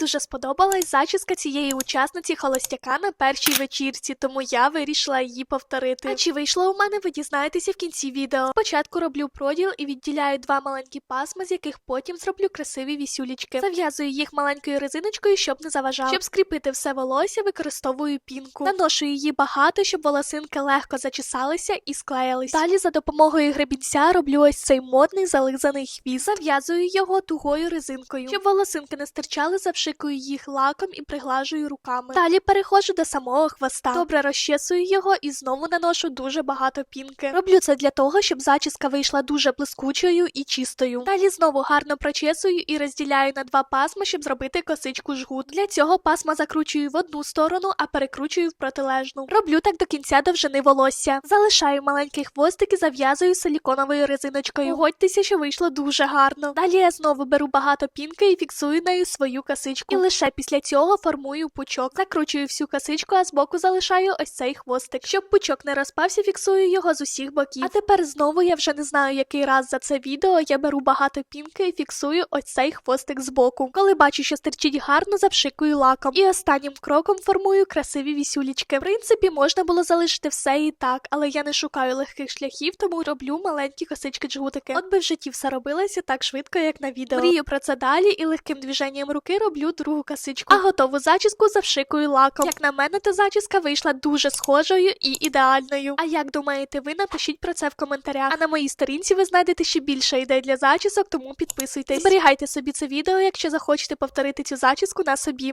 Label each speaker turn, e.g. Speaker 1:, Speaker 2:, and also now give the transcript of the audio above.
Speaker 1: дуже сподобалась зачіска цієї учасниці холостяка на першій вечірці, тому я вирішила її повторити. А чи вийшло у мене, ви дізнаєтеся в кінці відео. Спочатку роблю проділ і відділяю два маленькі пасма, з яких потім зроблю красиві вісюлічки. Зав'язую їх маленькою резиночкою, щоб не заважав. Щоб скріпити все волосся, використовую пінку. Наношу її багато, щоб волосинки легко зачесалися і склеїлись. Далі за допомогою гребінця роблю ось цей модний зализаний хвіст. Зав'язую його тугою резинкою. Щоб волосинки не стирчали, завшикую їх лаком і приглажую руками. Далі переходжу до самого хвоста. Добре розчесую його і знову наношу дуже багато пінки. Роблю це для того, щоб зачіска вийшла дуже блискучою і чистою. Далі знову гарно прочесую і розділяю на два пасма, щоб зробити косичку жгут. Для цього пасма закручую в одну сторону, а перекручую в протилежну. Роблю так до кінця довжини волосся. Залишаю маленький хвостик і зав'язую силіконовою резиночкою. Погодьтеся, що вийшло дуже гарно. Далі я знову беру багато пінки і фіксую нею свою косичку. І лише після цього формую пучок. Закручую всю косичку, а збоку залишаю ось цей хвостик. Щоб пучок не розпався, фіксую його з усіх боків. А тепер знову я вже не знаю, який раз за це відео я беру багато пінки і фіксую ось цей хвостик збоку. Коли бачу, що стирчить гарно, завшикую лаком. І останнім кроком формую красиві вісюлічки. В принципі, можна було залишити все і так, але я не шукаю легких шляхів, тому роблю маленькі косички джгутики. От би в житті все робилося так швидко, як на відео. Мрію про це далі і легким движенням руки роблю другу косичку. А готову зачіску завшикую лаком. Як на мене, то зачіска вийшла дуже схожою і ідеальною. А як думаєте ви? Напишіть про це в коментарях. А на моїй сторінці ви знайдете ще більше ідей для зачісок, тому підписуйтесь. Зберігайте собі це відео, якщо захочете повторити цю зачіску на собі.